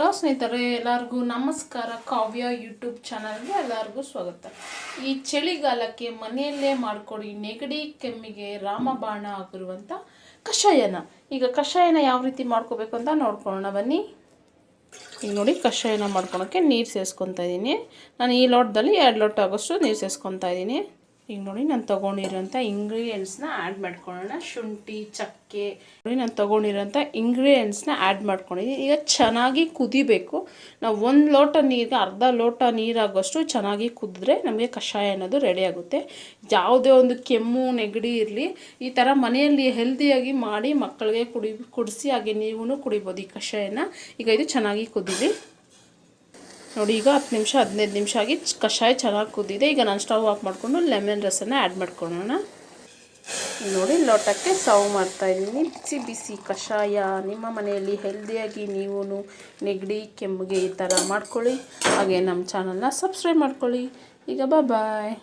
Hello ಸ್ನೇಹಿತರೆ, ಎಲ್ಲರಿಗೂ ನಮಸ್ಕಾರ. ಕಾವ್ಯ ಯೂಟ್ಯೂಬ್ ಚಾನಲ್ಗೆ ಎಲ್ಲರಿಗೂ ಸ್ವಾಗತ. ಈ ಚಳಿಗಾಲಕ್ಕೆ ಮನೆಯಲ್ಲೇ ಮಾಡಿಕೊಡಿ ನೆಗಡಿ ಕೆಮ್ಮಿಗೆ ರಾಮಬಾಣ ಆಗಿರುವಂಥ ಕಷಾಯನ. ಈಗ ಕಷಾಯನ ಯಾವ ರೀತಿ ಮಾಡ್ಕೋಬೇಕು ಅಂತ ನೋಡ್ಕೊಳ್ಳೋಣ ಬನ್ನಿ. ಈಗ ನೋಡಿ, ಕಷಾಯನ ಮಾಡ್ಕೊಳೋಕ್ಕೆ ನೀರು ಸೇರಿಸ್ಕೊತಾ ಇದ್ದೀನಿ ನಾನು ಈ ಲೋಟದಲ್ಲಿ ಎರಡು ಲೋಟ ಆಗೋಷ್ಟು ನೀರು ಸೇರಿಸ್ಕೊತಾ ಇದ್ದೀನಿ ಈಗ ನೋಡಿ ನಾನು ತೊಗೊಂಡಿರೋಂಥ ಇಂಗ್ರೀಡಿಯೆಂಟ್ಸ್ನ ಆ್ಯಡ್ ಮಾಡ್ಕೊಳ್ಳೋಣ. ಶುಂಠಿ, ಚಕ್ಕೆ. ನೋಡಿ ನಾನು ತೊಗೊಂಡಿರೋಂಥ ಇಂಗ್ರೀಡಿಯೆಂಟ್ಸ್ನ ಆ್ಯಡ್ ಮಾಡ್ಕೊಂಡಿದ್ದೀನಿ. ಈಗ ಚೆನ್ನಾಗಿ ಕುದಿಬೇಕು. ನಾವು ಒಂದು ಲೋಟ ನೀರಿಗೆ ಅರ್ಧ ಲೋಟ ನೀರಾಗೋಷ್ಟು ಚೆನ್ನಾಗಿ ಕುದಿದ್ರೆ ನಮಗೆ ಕಷಾಯ ಅನ್ನೋದು ರೆಡಿ ಆಗುತ್ತೆ. ಯಾವುದೇ ಒಂದು ಕೆಮ್ಮು, ನೆಗಡಿ ಇರಲಿ, ಈ ಥರ ಮನೆಯಲ್ಲಿ ಹೆಲ್ದಿಯಾಗಿ ಮಾಡಿ ಮಕ್ಕಳಿಗೆ ಕುಡಿ, ಕುಡಿಸಿ ಹಾಗೆ ನೀವು ಕುಡಿಬೋದು ಈ ಕಷಾಯನ. ಈಗ ಇದು ಚೆನ್ನಾಗಿ ಕುದೀಲಿ ನೋಡಿ, ಈಗ ಹತ್ತು ನಿಮಿಷ, ಹದಿನೈದು ನಿಮಿಷ ಆಗಿ ಕಷಾಯ ಚೆನ್ನಾಗಿ ಕುದ್ದಿದೆ ಈಗ ನಾನು ಸ್ಟವ್ ಆಫ್ ಮಾಡಿಕೊಂಡು ಲೆಮನ್ ರಸನ ಆ್ಯಡ್ ಮಾಡ್ಕೊಳ್ಳೋಣ. ನೋಡಿ, ಲೋಟಕ್ಕೆ ಸರ್ವ್ ಮಾಡ್ತಾ ಇದ್ದೀನಿ. ಬಿಸಿ ಬಿಸಿ ಕಷಾಯ. ನಿಮ್ಮ ಮನೆಯಲ್ಲಿ ಹೆಲ್ದಿಯಾಗಿ ನೀವು ನೆಗಡಿ, ಕೆಮ್ಮಿಗೆ ಈ ಥರ ಮಾಡ್ಕೊಳ್ಳಿ. ಹಾಗೆ ನಮ್ಮ ಚಾನಲ್ನ ಸಬ್ಸ್ಕ್ರೈಬ್ ಮಾಡ್ಕೊಳ್ಳಿ. ಈಗ ಬಾಯ್